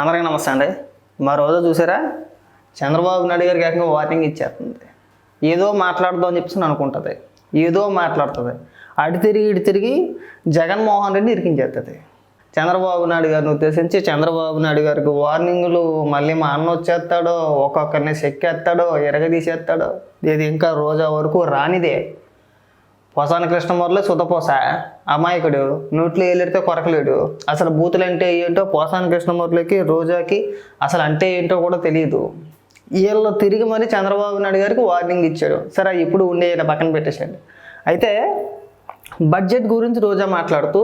అందరికీ నమస్తే అండి. మా రోజు చూసారా? చంద్రబాబు నాయుడు గారికి ఏకంగా వార్నింగ్ ఇచ్చేస్తుంది. ఏదో మాట్లాడదాం అని చెప్పేసి అనుకుంటుంది. ఏదో మాట్లాడుతుంది. అటు తిరిగి ఇటు తిరిగి జగన్మోహన్ రెడ్డి ఇరికించేస్తుంది. చంద్రబాబు నాయుడు గారిని ఉద్దేశించి చంద్రబాబు నాయుడు గారికి వార్నింగ్లు మళ్ళీ మా అన్న వచ్చేస్తాడో ఒక్కొక్కరిని చెక్కేస్తాడో ఎరగదీసేస్తాడో ఇది ఇంకా రోజా వరకు రానిదే. పోసాని కృష్ణమూర్లే సుతపోస అమాయకుడు నోట్లో ఏలిడితే కొరకలేడు. అసలు బూతులు అంటే ఏంటో పోసాని కృష్ణమూర్లకి రోజాకి అసలు అంటే ఏంటో కూడా తెలియదు. వీళ్ళు తిరిగి మరి చంద్రబాబు నాయుడు గారికి వార్నింగ్ ఇచ్చాడు. సరే ఇప్పుడు ఉండే పక్కన పెట్టేశాడు అయితే బడ్జెట్ గురించి రోజా మాట్లాడుతూ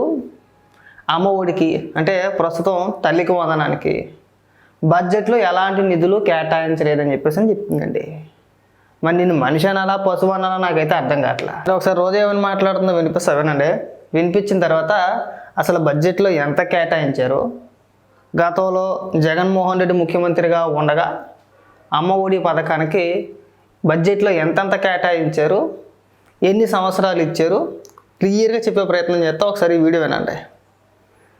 అమ్మ ఒడికి అంటే ప్రస్తుతం తల్లికి వదనానికి బడ్జెట్లో ఎలాంటి నిధులు కేటాయించలేదని చెప్పేసి అని చెప్తుందండి మరి నేను మనిషి అనాలా పశువు అనాలా నాకైతే అర్థం కావట్లా. ఒకసారి రోజు ఏమైనా మాట్లాడుతుందో వినిపిస్తా వినండి వినిపించిన తర్వాత అసలు బడ్జెట్లో ఎంత కేటాయించారు? గతంలో జగన్మోహన్ రెడ్డి ముఖ్యమంత్రిగా ఉండగా అమ్మ ఒడి పథకానికి బడ్జెట్లో ఎంతెంత కేటాయించారు? ఎన్ని సంవత్సరాలు ఇచ్చారు? క్లియర్గా చెప్పే ప్రయత్నం చేస్తా ఒకసారి ఈ వీడియో వినండి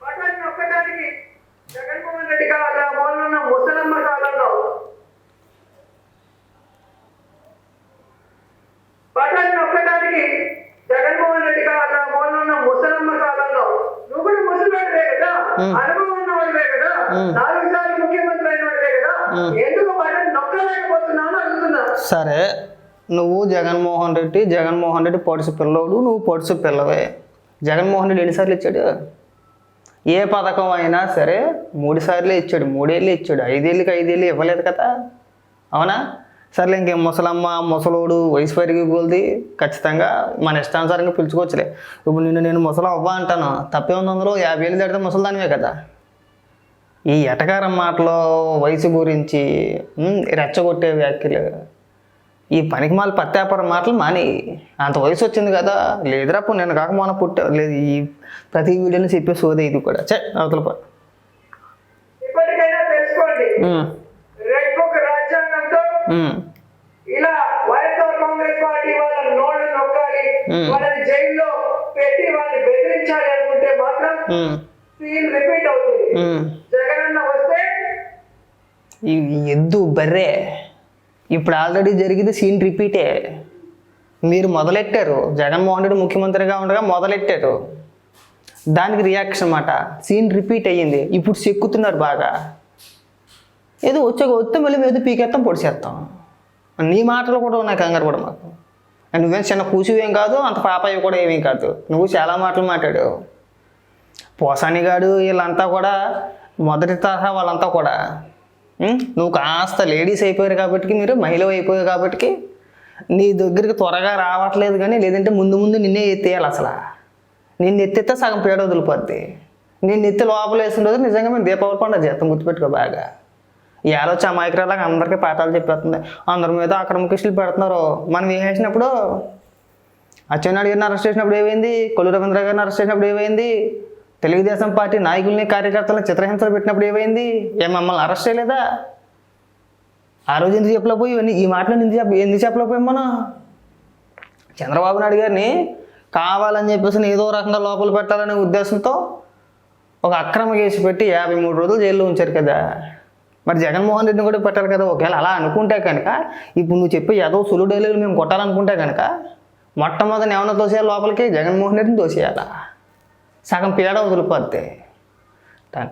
వాటిని నొక్కడానికి జగన్మోహన్ రెడ్డి కావాలా మూలన్న ముసలమ్మ కాలంలో వాటిని నొక్కడానికి జగన్మోహన్ రెడ్డి కావాలా మూలన్న ముసలమ్మ కాలంలో నువ్వు కూడా ముసలివాడివే కదా అనుభవం ఉన్నవాడివే కదా? నాలుగు సార్లు ముఖ్యమంత్రి అయినవాడివే కదా? ఎందుకు అడుగుతున్నా. సరే నువ్వు జగన్మోహన్ రెడ్డి జగన్మోహన్ రెడ్డి పొడుసు పిల్లోడు నువ్వు పొడుసు పిల్లవే. జగన్మోహన్ రెడ్డి ఎన్నిసార్లు ఇచ్చాడు? ఏ పథకం అయినా సరే మూడు సార్లు ఇచ్చాడు మూడేళ్ళు ఇచ్చాడు ఐదేళ్ళకి ఐదేళ్ళు ఇవ్వలేదు కదా? అవునా? సర్లే ఇంకేం ముసలమ్మ ముసలోడు వయసు పెరిగి కొలిది ఖచ్చితంగా మన ఇష్టానుసారంగా పిలుచుకోవచ్చులే. ఇప్పుడు నిన్ను నేను ముసలం అవ్వ అంటాను? తప్పే ఉంది అందులో? యాభై ఏళ్ళు దాటితే ముసలిదానివే కదా. ఈ ఎటకారం మాటలు వయసు గురించి రెచ్చగొట్టే వ్యాఖ్యలు. ఈ పనికి మాల పత్యాపారం మాటలు మాని. అంత వయసు వచ్చింది కదా. లేదురా పో నేను కాక మొన్న పుట్టా లేదు ఈ ప్రతి వీడియోని చెప్పే సోదే ఇది కూడా. చే అవతల ఇలా వైఎస్ఆర్ కాంగ్రెస్ పార్టీ వాళ్ళ నోళ్ళు నొక్కాలి. వాళ్ళని జైల్లో పెట్టి వాళ్ళని బెదిరించాలి అనుకుంటే మాత్రం సీన్ రిపీట్ అవుతుంది. ఉమ్. జగనన్న వస్తే ఈ ఎద్దు బర్రే. ఇప్పుడు ఆల్రెడీ జరిగింది సీన్ రిపీటే. మీరు మొదలెట్టారు. జగన్మోహన్ రెడ్డి ముఖ్యమంత్రిగా ఉండగా మొదలెట్టారు. దానికి రియాక్షన్ అన్నమాట. సీన్ రిపీట్ అయ్యింది. ఇప్పుడు చెక్కుతున్నారు బాగా. ఏదో వచ్చాక వస్తే మళ్ళీ ఏదో పీకేస్తాం పొడిచేస్తాం నీ మాటలు కూడా ఉన్నాయి కంగారు కూడా మాకు. నువ్వేం చిన్న కూచువేం కాదు అంత పాపయ్య కూడా ఏమీ కాదు. నువ్వు చాలా మాటలు మాట్లాడావు. పోసానిగాడు వీళ్ళంతా కూడా మొదటి తరహా వాళ్ళంతా కూడా నువ్వు కాస్త లేడీస్ అయిపోయారు కాబట్టి మీరు మహిళ అయిపోయారు కాబట్టి నీ దగ్గరికి త్వరగా రావట్లేదు కానీ లేదంటే ముందు ముందు నిన్నే ఎత్తేయాలి అసలు. నిన్ను ఎత్తితే సగం పేడ వదిలిపోద్ది. నిన్ను ఎత్తి లోపల వేసిన రోజు నిజంగా మేము దీపావళి పండుగ చేస్తాం గుర్తుపెట్టుకో బాగా. ఈ ఆలోచన అందరికీ పాఠాలు చెప్పేస్తుంది. అందరి మీద అక్రమ కేసులు పెడుతున్నారు. మనం ఏం చేసినప్పుడు? అచ్చెన్నాయుడు గారిని అరెస్ట్ చేసినప్పుడు ఏమైంది? కొల్లు రవీంద్ర గారిని అరెస్ట్ చేసినప్పుడు ఏమైంది? తెలుగుదేశం పార్టీ నాయకుల్ని కార్యకర్తలను చిత్రహింసలు పెట్టినప్పుడు ఏమైంది? ఏ మమ్మల్ని అరెస్ట్ చేయలేదా? ఆ రోజు ఎందుకు చెప్పలేకపోయి ఇవన్నీ ఈ మాటలు ఎందుకు చెప్ప ఎందుకు చెప్పలేకపోయాం మనం? చంద్రబాబు నాయుడు గారిని కావాలని చెప్పేసి ఏదో రకంగా లోపల పెట్టాలనే ఉద్దేశంతో ఒక అక్రమ కేసు పెట్టి యాభై మూడు రోజులు జైల్లో ఉంచారు కదా. మరి జగన్మోహన్ రెడ్డిని కూడా పెట్టారు కదా ఒకవేళ అలా అనుకుంటే కనుక ఇప్పుడు నువ్వు చెప్పి ఏదో సులు డైలీలు మేము కొట్టాలనుకుంటే కనుక మొట్టమొదటి ఏమైనా తోసేయాలి లోపలికి? జగన్మోహన్ రెడ్డిని తోసేయాలా? సగం పీడ వదిలిపోద్ది.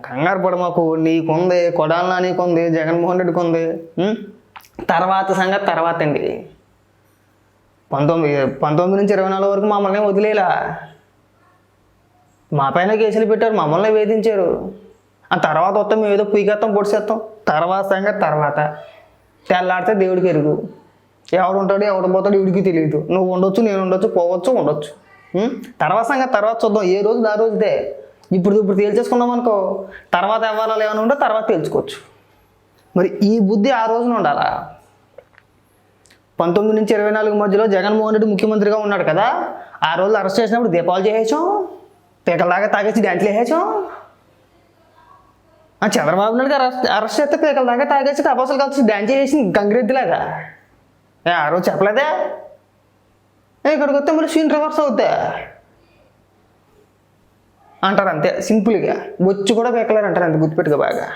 కంగారు పడ మాకు నీకుంది కొడాలనా నీకుంది జగన్మోహన్ రెడ్డికి ఉంది తర్వాత సంగతి తర్వాత అండి. పంతొమ్మిది పంతొమ్మిది నుంచి ఇరవై నాలుగు వరకు మమ్మల్ని వదిలేలా? మా పైన కేసులు పెట్టారు మమ్మల్ని వేధించారు. ఆ తర్వాత వస్తాం మేము ఏదో పీకేస్తాం పొడిసేస్తాం తర్వాత సంగతి తర్వాత. తెల్లాడితే దేవుడికి ఎరుగు. ఎవడు ఉంటాడు ఎవడు పోతాడు వీడికి తెలియదు. నువ్వు ఉండొచ్చు నేను ఉండొచ్చు పోవచ్చు ఉండొచ్చు. తర్వాత సంగతి తర్వాత చూద్దాం. ఏ రోజు ఆ రోజుదే ఇప్పుడు ఇప్పుడు తేల్చేసుకున్నాం అనుకో. తర్వాత ఇవ్వాలా ఏమైనా ఉంటే తర్వాత తేల్చుకోవచ్చు. మరి ఈ బుద్ధి ఆ రోజున ఉండాలా? పంతొమ్మిది నుంచి ఇరవై నాలుగు మధ్యలో జగన్మోహన్ రెడ్డి ముఖ్యమంత్రిగా ఉన్నాడు కదా. ఆ రోజు అరెస్ట్ చేసినప్పుడు దీపావళి చేసేసాం. పీకల్లాగా తాగేసి డ్యాన్స్లు వేసేసాం. ఆ చంద్రబాబు నాయుడు గారు అరెస్ట్ చేస్తే పీకలదాకా తాగేసి టపాసులు కలిసి డ్యాన్స్ చేసి గంగిరెద్దులాగా. ఏ ఆ రోజు చెప్పలేదే? ఏ ఇక్కడికి వస్తే మళ్ళీ సీన్ రివర్స్ అవుద్దా? అంటారు అంతే సింపుల్గా బొచ్చు కూడా పీకలేరు అంటారు అంతే గుర్తుపెట్టుకో బాగా.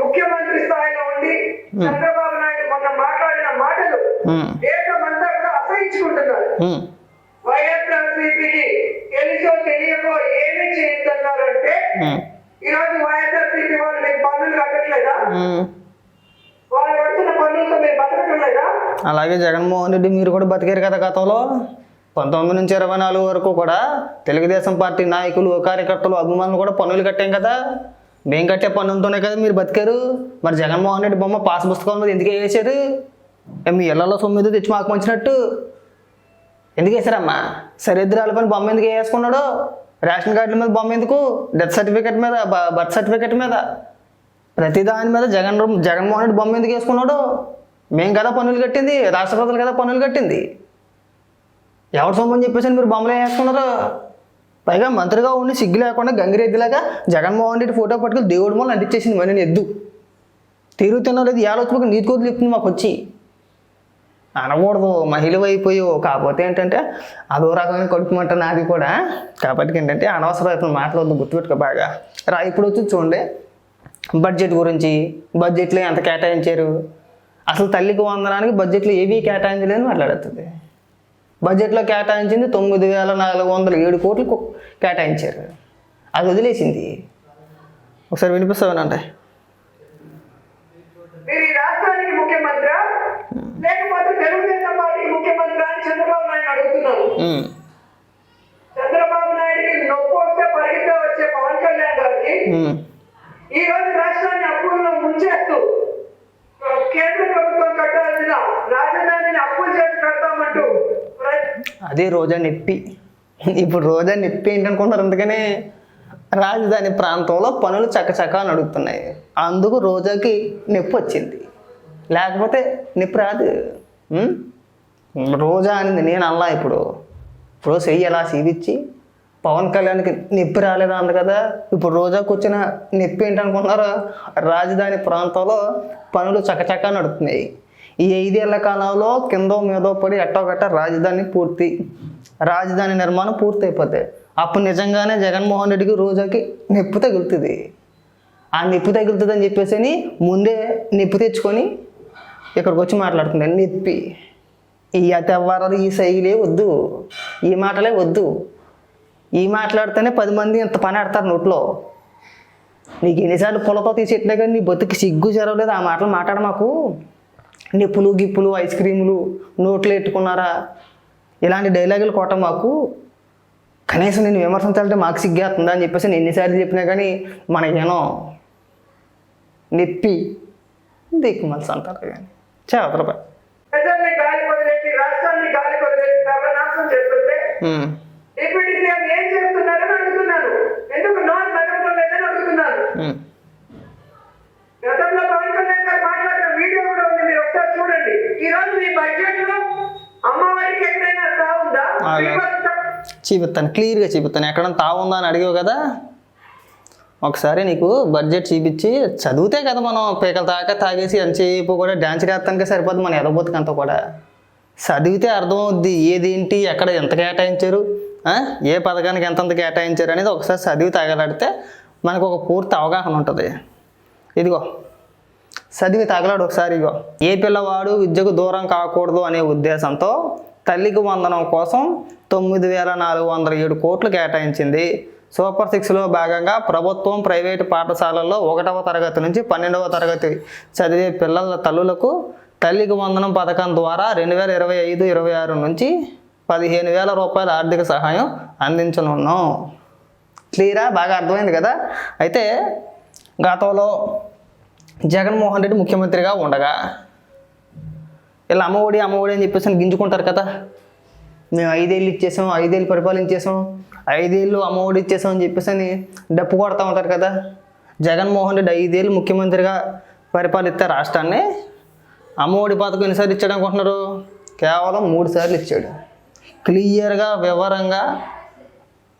ముఖ్యమంత్రి స్థాయిలో ఉండి చంద్రబాబు నాయుడు మొన్న మాట్లాడిన మాటలు దేశమంతా కూడా అసహించుకుంటున్నారు ఉమ్, వైఎస్ఆర్సీపీకి తెలుసో తెలియకో ఏమి చేస్తున్నారంటే ఉమ్, ఈ రోజు వైఎస్ఆర్సీపీ వాళ్ళు మీకు పన్నులు కట్టట్లేదా ఉమ్. వాళ్ళు కడుతున్న పన్నులతో మీరు బతకటం లేదా మరి జగన్మోహన్ రెడ్డి మీరు కూడా బతికారు కదా గతంలో. పంతొమ్మిది నుంచి ఇరవై నాలుగు వరకు కూడా తెలుగుదేశం పార్టీ నాయకులు కార్యకర్తలు అభిమానులు కూడా పన్నులు కట్టాం కదా. మేము కట్టే పన్నులతోనే కదా మీరు బతికారు. మరి జగన్మోహన్ రెడ్డి బొమ్మ పాస్ పుస్తకం మీద ఎందుకు వేసారు మీ ఇళ్ళలో సొమ్మిది తెచ్చి మాకు పంచినట్టు. ఎందుకు వేసారమ్మా సరిద్రాల పని బొమ్మ ఎందుకు వేసుకున్నాడు? రేషన్ కార్డుల మీద బొమ్మ ఎందుకు? డెత్ సర్టిఫికేట్ మీద బర్త్ సర్టిఫికేట్ మీద. ప్రతి దాని మీద జగన్ జగన్మోహన్ రెడ్డి బొమ్మ ఎందుకు వేసుకున్నాడు? మేము కదా పన్నులు కట్టింది రాష్ట్ర ప్రజలు కదా పన్నులు కట్టింది. ఎవరు సొమ్మని చెప్పేసి మీరు బొమ్మలు వేసుకున్నారు పైగా మంత్రిగా ఉండి సిగ్గు లేకుండా గంగిరెద్దులాగా జగన్మోహన్ రెడ్డి ఫోటో పట్టుకుని దేవుడి మూల అంటించేసింది మరి నేను ఎద్దు తిరుగుతున్నా లేదు ఏళ్ళొచ్చుకోక నీతి కోతులు చెప్తుంది మాకు వచ్చి అనకూడదు మహిళ అయిపోయావు. కాకపోతే ఏంటంటే అదో రకమైన కడుపుమంట నాది కూడా. కాబట్టి ఏంటంటే అనవసరమైన మాటలు వద్దు గుర్తుపెట్టుకో బాగా. రా ఇప్పుడు వచ్చి చూడండి. బడ్జెట్ గురించి బడ్జెట్లో ఎంత కేటాయించారు? అసలు తల్లికి వందనానికి బడ్జెట్లో ఏవీ కేటాయించలేని మాట్లాడుతుంది. బడ్జెట్లో కేటాయించింది తొమ్మిది వేల నాలుగు వందల ఏడు కోట్లు కేటాయించారు. అది వదిలేసింది. ఒకసారి వినిపిస్తామనంటే మీరు ఈ రాష్ట్రానికి ముఖ్యమంత్రి లేకపోతే తెలుగుదేశం పార్టీకి ముఖ్యమంత్రి అని చంద్రబాబు నాయుడు అడుగుతున్నారు. చంద్రబాబు నాయుడికి నొప్పి వస్తే పరిగెత్తే వచ్చే పవన్ కళ్యాణ్ గారికి ఈ రోజు రాష్ట్రాన్ని అప్పుల్లో ముంచేస్తూ కేంద్ర ప్రభుత్వం కట్టాల్సిన రాజధానిని అప్పులు చేసి కడతామంటూ అదే రోజా నొప్పి. ఇప్పుడు రోజా నొప్పి ఏంటనుకుంటారు అందుకనే రాజధాని ప్రాంతంలో పనులు చకచకా నడుపుతున్నాయి. అందుకు రోజాకి నొప్పి వచ్చింది. లేకపోతే నొప్పి రాదు. రోజా అనింది. నేను అల్లా ఇప్పుడు. ఇప్పుడు చెయ్యి ఎలా సీవిచ్చి పవన్ కళ్యాణ్కి నొప్పి రాలేదా అంది కదా? ఇప్పుడు రోజాకు వచ్చిన నొప్పి ఏంటనుకుంటున్నారు? రాజధాని ప్రాంతంలో పనులు చకచకా నడుపుతున్నాయి. ఈ ఐదేళ్ళ కాలంలో కిందో మీదో పడి ఎట్టోగట్ట రాజధాని పూర్తి రాజధాని నిర్మాణం పూర్తి అయిపోతాయి అప్పుడు నిజంగానే జగన్మోహన్ రెడ్డికి రోజాకి నొప్పి తగులుతుంది. ఆ నొప్పి తగులుతుంది అని చెప్పేసి ముందే నొప్పి తెచ్చుకొని ఇక్కడికి వచ్చి మాట్లాడుతుంది నొప్పి. ఈ అతవ్వరాలు ఈ శైలే వద్దు. ఈ మాటలే వద్దు. ఈ మాట్లాడితేనే పది మంది ఇంత పని ఆడతారు నోట్లో. నీకు ఎన్నిసార్లు పొలతో తీసేట్లే కానీ నీ బతుకు సిగ్గు జరగలేదు ఆ మాటలు మాట్లాడ మాకు. నిప్పులు గిప్పులు ఐస్ క్రీములు నోట్లు ఎట్టుకున్నారా? ఇలాంటి డైలాగులు కొట్ట మాకు. కనీసం నేను విమర్శించాలంటే మాకు సిగ్గేస్తుందా అని చెప్పేసి నేను ఎన్నిసార్లు చెప్పినా కానీ మనకేనో నొప్పి దిక్కుమల్సి అంటారు కానీ. వదిలేసి రాష్ట్రాన్ని గాలి చేస్తుంటే గతంలో పవన్ కళ్యాణ్ గారు మాట్లాడిన వీడియో కూడా ఉంది మీరు ఒకసారి చూడండి. ఈ రోజు మీ బడ్జెట్లో అమ్మవారికి ఎక్కడైనా అలా. చూపిస్తాను క్లియర్గా చూపిస్తాను ఎక్కడన్నా తావుందా అని అడిగావు కదా? ఒకసారి నీకు బడ్జెట్ చూపించి చదివితే కదా మనం పీకల దాకా తాగేసి ఎంతసేపు కూడా డ్యాన్స్ చేస్తానికే సరిపోద్ది మన ఎదబోతుకంతా కూడా. చదివితే అర్థమవుద్ది ఏదేంటి ఎక్కడ ఎంత కేటాయించారు? ఏ పథకానికి ఎంతంత కేటాయించారు అనేది ఒకసారి చదివి తగలాడితే మనకు ఒక పూర్తి అవగాహన ఉంటుంది. ఇదిగో చదివి తగలాడు ఒకసారి ఇగో ఏ పిల్లవాడు విద్యకు దూరం కాకూడదు అనే ఉద్దేశంతో తల్లికి వందనం కోసం తొమ్మిది వేల నాలుగు వందల ఏడు కోట్లు కేటాయించింది. సూపర్ సిక్స్లో భాగంగా ప్రభుత్వం ప్రైవేటు పాఠశాలల్లో ఒకటవ తరగతి నుంచి పన్నెండవ తరగతి చదివే పిల్లల తల్లులకు తల్లికి వందనం పథకం ద్వారా రెండు వేల ఇరవై ఐదు ఇరవై ఆరు నుంచి పదిహేను వేల రూపాయల ఆర్థిక సహాయం అందించనున్నాం. క్లియరా? బాగా అర్థమైంది కదా? అయితే గతంలో జగన్మోహన్ రెడ్డి ముఖ్యమంత్రిగా ఉండగా. ఇలా అమ్మఒడి అమ్మఒడి అని చెప్పేసి అని గింజుకుంటారు కదా. మేము ఐదేళ్ళు ఇచ్చేసాం ఐదేళ్ళు పరిపాలించేసాం ఐదేళ్ళు అమ్మఒడి ఇచ్చేసాం అని చెప్పేసి అని డప్పు కొడతా ఉంటారు కదా. జగన్మోహన్ రెడ్డి ఐదేళ్ళు ముఖ్యమంత్రిగా పరిపాలిస్తే రాష్ట్రాన్ని అమ్మఒడి పథకం ఎన్నిసార్లు ఇచ్చాడు అనుకుంటున్నారు? కేవలం మూడు సార్లు ఇచ్చాడు. క్లియర్గా వివరంగా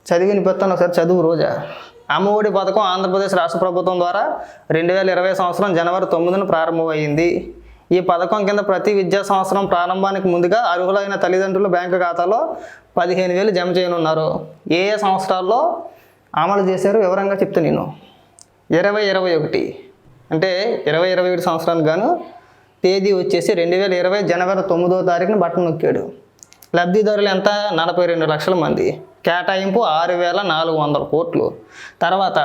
చదివి వినిపిస్తాను ఒకసారి చదువు రోజా. అమ్మఒడి పథకం ఆంధ్రప్రదేశ్ రాష్ట్ర ప్రభుత్వం ద్వారా రెండు వేల ఇరవై సంవత్సరం జనవరి తొమ్మిదిన ప్రారంభమైంది. ఈ పథకం కింద ప్రతి విద్యా సంవత్సరం ప్రారంభానికి ముందుగా అర్హులైన తల్లిదండ్రులు బ్యాంకు ఖాతాలో పదిహేను వేలు జమ చేయనున్నారు. ఏ ఏ సంవత్సరాల్లో అమలు చేశారు వివరంగా చెప్తా నేను. ఇరవై ఇరవై ఒకటి. అంటే ఇరవై ఇరవై ఒకటి సంవత్సరానికి గాను తేదీ వచ్చేసి రెండు వేల ఇరవై జనవరి తొమ్మిదో తారీఖున బట్టలు నొక్కాడు. లబ్ధిదారులు ఎంత? నలభై రెండు లక్షల మంది. కేటాయింపు ఆరు వేల నాలుగు వందల కోట్లు. తర్వాత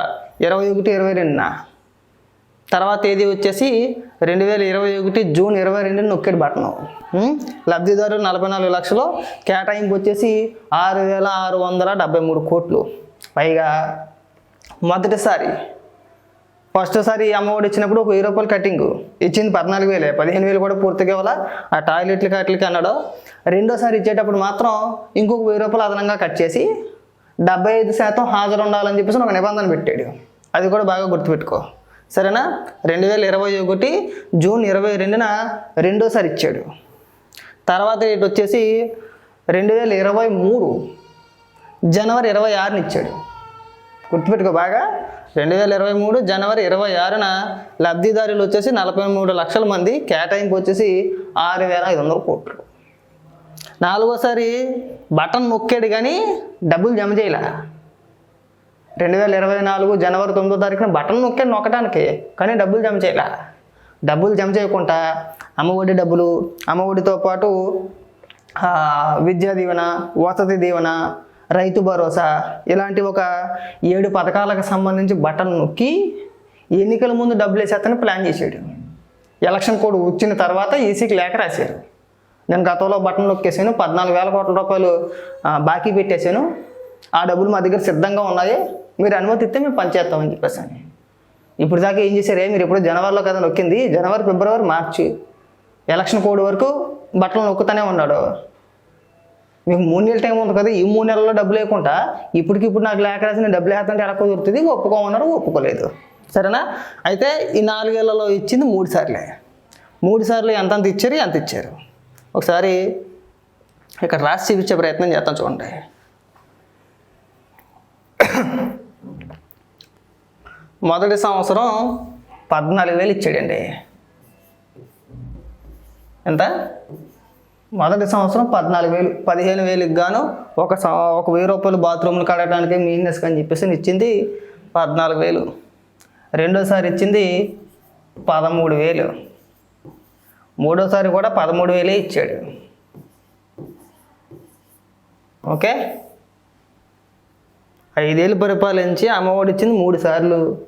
ఇరవై ఒకటి ఇరవై రెండున తర్వాత తేదీ వచ్చేసి రెండు వేల ఇరవై ఒకటి జూన్ ఇరవై రెండున నొక్కాడు బట్టను లబ్ధిదారులు నలభై నాలుగు లక్షలు. కేటాయింపు వచ్చేసి ఆరు వేల ఆరు వందల డెబ్బై మూడు కోట్లు. పైగా మొదటిసారి ఫస్ట్ సారి అమ్మఒడి ఇచ్చినప్పుడు ఒక వెయ్యి రూపాయలు కటింగ్ ఇచ్చింది పద్నాలుగు వేలే. పదిహేను వేలు కూడా పూర్తిగా ఇవ్వాలా? ఆ టాయిలెట్లకి అట్లకి అన్నాడు రెండోసారి ఇచ్చేటప్పుడు మాత్రం ఇంకొక వెయ్యి రూపాయలు అదనంగా కట్ చేసి డెబ్బై ఐదు శాతం హాజరు ఉండాలని చెప్పేసి ఒక నిబంధన పెట్టాడు. అది కూడా బాగా గుర్తుపెట్టుకో. సరేనా? రెండు వేల ఇరవై ఒకటి జూన్ ఇరవై రెండున రెండోసారి ఇచ్చాడు. తర్వాత డేట్ వచ్చేసి రెండు వేల ఇరవై మూడు జనవరి ఇరవై ఆరుని ఇచ్చాడు. గుర్తుపెట్టుకో బాగా. రెండు వేల ఇరవై మూడు జనవరి ఇరవై ఆరున లబ్ధిదారులు వచ్చేసి నలభై మూడు లక్షల మంది కేటాయింపు వచ్చేసి ఆరు వేల ఐదు వందల కోట్లు. నాలుగోసారి బటన్ నొక్కాడు కానీ డబ్బులు జమ చేయలే. రెండు వేల ఇరవై నాలుగు జనవరి తొమ్మిదో తారీఖున బటన్ నొక్కాడు నొక్కడానికి కానీ డబ్బులు జమ చేయలే. డబ్బులు జమ చేయకుండా అమ్మఒడి డబ్బులు అమ్మఒడితో పాటు విద్యా దీవెన వసతి దీవెన రైతు భరోసా ఇలాంటి ఒక ఏడు పథకాలకు సంబంధించి బటన్ నొక్కి ఎన్నికల ముందు డబ్బులు వేసేస్తాను ప్లాన్ చేసాడు ఎలక్షన్ కోడ్ వచ్చిన తర్వాత ఈసీకి లేఖ రాశారు. నేను గతంలో బటన్ నొక్కేసాను పద్నాలుగు వేల కోట్ల రూపాయలు బాకీ పెట్టేశాను ఆ డబ్బులు మా దగ్గర సిద్ధంగా ఉన్నాయి. మీరు అనుమతి ఇస్తే మేము పనిచేస్తామని చెప్పేసాను అని. ఇప్పుడు దాకా ఏం చేశారే? మీరు ఇప్పుడు జనవరిలో కదా నొక్కింది. జనవరి ఫిబ్రవరి మార్చి. ఎలక్షన్ కోడ్ వరకు బట్టలు నొక్కుతూనే ఉన్నాడు. మీకు మూడు నెలల టైం ఉంది కదా ఈ మూడు నెలల్లో డబ్బులు లేకుండా ఇప్పటికిప్పుడు నాకు లేక రాసిన నేను డబ్బులు వేస్తుంటే ఎలా కుదురుతుంది? ఒప్పుకోమన్నారు ఒప్పుకోలేదు. సరేనా? అయితే ఈ నాలుగేళ్ళలో ఇచ్చింది మూడు సార్లే. మూడు సార్లు ఎంత అంత ఇచ్చారు? ఎంత ఇచ్చారు? ఒకసారి ఇక్కడ రాసి చూపించే ప్రయత్నం చేస్తాం చూడండి. మొదటి సంవత్సరం పద్నాలుగు వేలు ఇచ్చాడండి. ఎంత? మొదటి సంవత్సరం పద్నాలుగు వేలు పదిహేను వేలకు గాను ఒక ఒక వెయ్యి రూపాయలు బాత్రూమ్లు కడగడానికి మెయింటెనెన్స్ అని చెప్పేసి ఇచ్చింది పద్నాలుగు వేలు. రెండోసారి ఇచ్చింది పదమూడు వేలు. మూడోసారి కూడా పదమూడు వేలే ఇచ్చాడు. ఓకే? ఐదేళ్ళు పరిపాలించి అమ్మఒడి ఇచ్చింది మూడు సార్లు.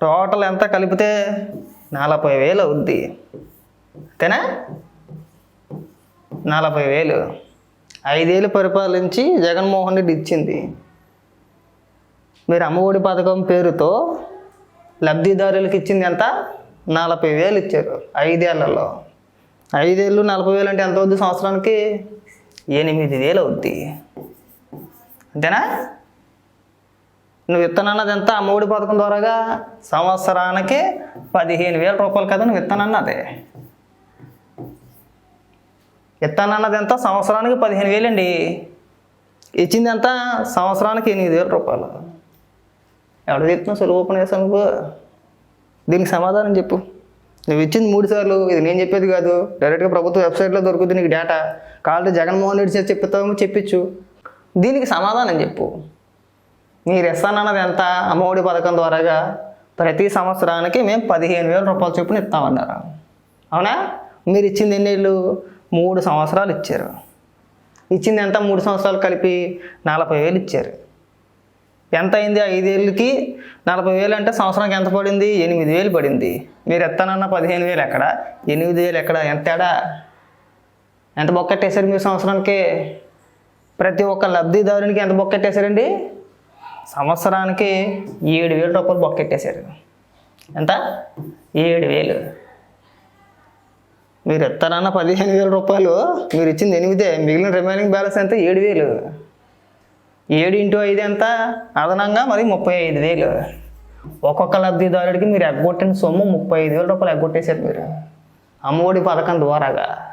టోటల్ ఎంత కలిపితే నలభై వేలు అవుద్ది. అంతేనా? నలభై వేలు. ఐదేళ్ళు పరిపాలించి జగన్మోహన్ రెడ్డి ఇచ్చింది. మీరు అమ్మఒడి పథకం పేరుతో లబ్ధిదారులకు ఇచ్చింది ఎంత? నలభై వేలు ఇచ్చారు ఐదేళ్ళలో. ఐదేళ్ళు నలభై వేలు అంటే ఎంత అవుద్ది సంవత్సరానికి? ఎనిమిది వేలు అవుద్ది. అంతేనా? నువ్వు ఇత్తనన్నది ఎంత? అమ్మఒడి పథకం ద్వారాగా సంవత్సరానికి పదిహేను వేల రూపాయలు కదా నువ్వు ఇత్తనన్నది విత్తనన్నది ఎంత? సంవత్సరానికి పదిహేను వేలండి. ఇచ్చింది ఎంత? సంవత్సరానికి ఎనిమిది వేల రూపాయలు. ఎవడ చెప్తున్నావు సులువు ఉపన్యాసం నువ్వు? దీనికి సమాధానం చెప్పు. నువ్వు ఇచ్చింది మూడు సార్లు ఇది నేను చెప్పేది కాదు. డైరెక్ట్గా ప్రభుత్వ వెబ్సైట్లో దొరుకుతుంది నీకు డేటా కావాలంటే జగన్మోహన్ రెడ్డి చేసి చెప్తామో చెప్పించు దీనికి సమాధానం చెప్పు. మీరు ఇస్తానన్నది ఎంత? అమ్మఒడి పథకం ద్వారాగా ప్రతి సంవత్సరానికి మేము పదిహేను వేల రూపాయల చొప్పున ఇస్తామన్నారు. అవునా? మీరు ఇచ్చింది ఎన్నేళ్ళు మూడు సంవత్సరాలు ఇచ్చారు. ఇచ్చింది ఎంత? మూడు సంవత్సరాలు కలిపి నలభై వేలు ఇచ్చారు. ఎంత అయింది ఐదేళ్ళకి? నలభై వేలు అంటే సంవత్సరానికి ఎంత పడింది? ఎనిమిది వేలు పడింది. మీరు ఎత్తానన్న పదిహేను వేలు ఎక్కడ? ఎనిమిది వేలు ఎక్కడ? ఎంత తేడా? ఎంత బొక్కెట్టేశారు మీరు సంవత్సరానికి? ప్రతి ఒక్క లబ్ధిదారునికి ఎంత బొక్కెట్టేశారండి? సంవత్సరానికి ఏడు వేల రూపాయలు బొక్కెట్టేశారు. ఎంత? ఏడు వేలు. మీరు ఎత్తారన్న పదిహేను వేల రూపాయలు మీరు ఇచ్చింది ఎనిమిదే మిగిలిన రిమైనింగ్ బ్యాలెన్స్ ఎంత? ఏడు వేలు. ఏడు ఇంటూ ఐదు ఎంత? అదనంగా మరి ముప్పై ఐదు వేలు. ఒక్కొక్క లబ్ధిదారుడికి మీరు ఎగ్గొట్టిన సొమ్ము ముప్పై ఐదు వేల రూపాయలు ఎగ్గొట్టేశారు మీరు. అమ్మఒడి పథకం ద్వారాగా.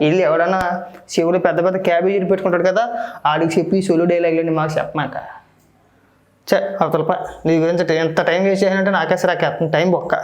వెళ్ళి ఎవడన్నా శివుడు పెద్ద పెద్ద క్యాబేజీలు పెట్టుకుంటాడు కదా ఆడికి చెప్పి సొలు డైలాగులని మాకు చెప్పమాక. చే అవతల నీ గురించి ఎంత టైం వేస్ట్ చేయాలంటే నాకే సరే టైం బొక్క.